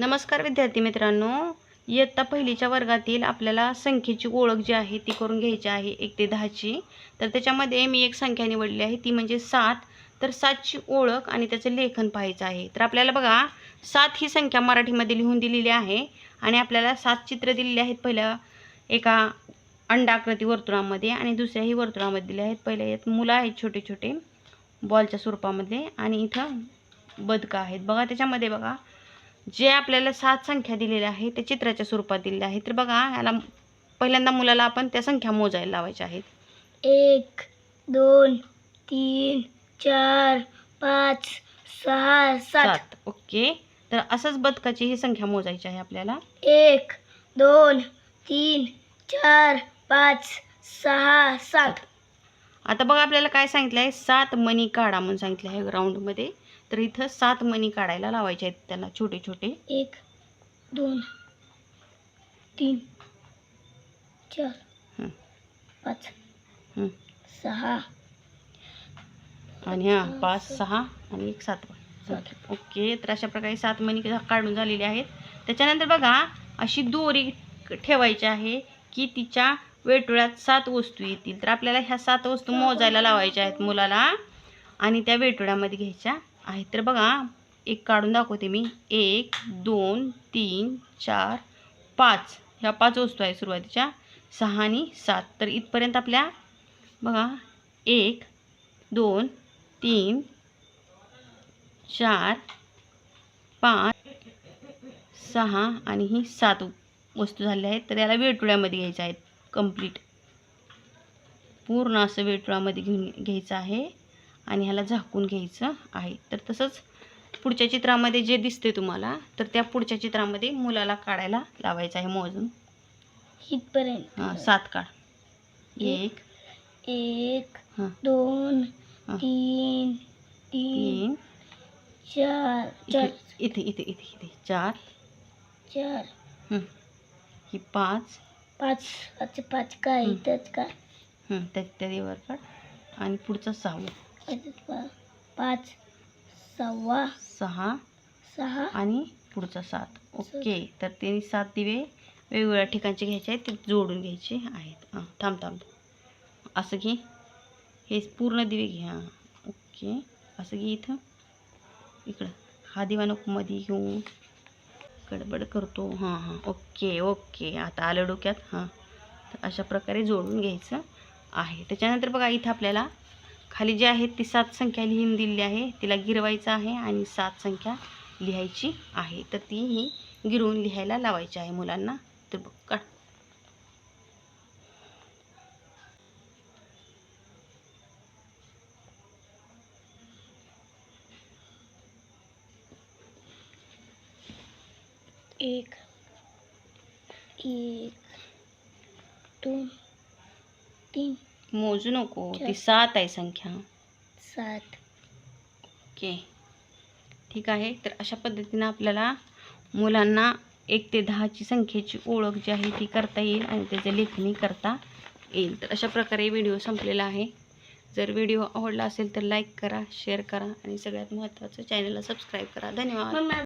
नमस्कार विद्यार्थी मित्रांनो. इयत्ता पहिलीच्या वर्गातील आपल्याला संख्येची ओळख जी आहे ती करून घ्यायची आहे एक ते दहाची. तर त्याच्यामध्ये मी एक संख्या निवडली आहे ती म्हणजे सात. तर सातची ओळख आणि त्याचं लेखन पाहायचं आहे. तर आपल्याला बघा सात ही संख्या मराठीमध्ये लिहून दिलेली आहे आणि आपल्याला सात चित्र दिलेली आहेत पहिल्या एका अंडाकृती वर्तुळामध्ये आणि दुसऱ्याही वर्तुळामध्ये दिले आहेत. पहिल्या यात मुलं आहेत छोटे छोटे बॉलच्या स्वरूपामध्ये आणि इथं बदकं आहेत. बघा त्याच्यामध्ये बघा जे आपल्याला सात संख्या दिलेल्या आहेत त्या चित्राच्या स्वरूपात दिलेल्या आहेत. तर बघा ह्याला पहिल्यांदा मुलाला आपण त्या संख्या मोजायला लावायच्या आहेत. एक दोन तीन चार पाच सहा सात. सात. ओके. तर असंच बदकाची ही संख्या मोजायची आहे आपल्याला. एक दोन तीन चार पाच सहा सात. आता बघा आपल्याला काय सांगितलं आहे सात मणी काढा म्हणून सांगितलं आहे ग्राउंडमध्ये तर इथं सात मणी काढायला लावायचे आहेत त्यांना छोटे छोटे. एक दोन तीन चार पाच. सहा. आणि हां पाच सहा. आणि एक सातवा सात. ओके तर अशा प्रकारे सात मणी काढून झालेले आहेत. त्याच्यानंतर बघा अशी दोरी ठेवायची आहे की तिच्या वेटोळ्यात सात वस्तू येतील. तर आपल्याला ह्या सात वस्तू मोजायला लावायच्या आहेत मुलाला. आणि त्या वेटोळ्यामध्ये घ्यायच्या. आहेत तर बघा एक काढून दाखवते मी. एक दोन तीन चार पाच. ह्या पाच वस्तू आहे सुरुवातीच्या. सहा आणि सात. तर इथपर्यंत आपल्या बघा एक दोन तीन चार पाच सहा आणि ही सात वस्तू झालेल्या आहेत. तर याला वेटुळ्यामध्ये घ्यायच्या आहेत कंप्लीट पूर्ण असं वेटुळामध्ये घेऊन घ्यायचं आहे. आणि ह्याला झाकून घ्यायचं आहे. तर तसंच पुढच्या चित्रामध्ये जे दिसते तुम्हाला तर त्या पुढच्या चित्रामध्ये मुलाला काढायला लावायचं आहे मोजून. इथपर्यंत. हां सात काढ. एक एक हां. दोन तीन तीन चार चार. इथे इथे इथे इथे. चार. चार. हं. ही पाच. पाच पाच पाच काय. इथंच काय? हं, त्या त्या देवर काढ. आणि पुढचं सहावं. पाच सव्वा सहा सहा आणि पुढचा सात. ओके तर ते सात दिवे वेगवेगळ्या ठिकाणचे घ्यायचे आहेत ते जोडून घ्यायचे आहेत. हां थांब थांब. असं घे. हे पूर्ण दिवे घे. हां ओके. असं घे इथं. इकडं. हा दिवा नको मध्ये घेऊ. गडबड करतो. हां हां. Okay okay. आता आलं डोक्यात. हां. तर अशा प्रकारे जोडून घ्यायचं आहे. त्याच्यानंतर बघा इथं आपल्याला खाली जी आहे ती सात संख्या लिहून दिलेली आहे. तिला गिरवायचं आहे आणि सात संख्या लिहायची आहे. तर ती ही गिरवून लिहायला लावायची आहे मुलांना. तर बघ काढ. एक एक दोन तीन मोजू नको. ती. सात आहे संख्या. सात. ओके. ठीक आहे. तर अशा पद्धतीनं आपल्याला मुलांना एक ते दहाची संख्येची ओळख जी आहे ती करता येईल आणि त्याचं लेखणी करता येईल. तर अशा प्रकारे व्हिडिओ संपलेला आहे. जर व्हिडिओ आवडला असेल तर लाईक करा शेअर करा आणि सगळ्यात महत्त्वाचं चॅनलला सबस्क्राईब करा. धन्यवाद. मग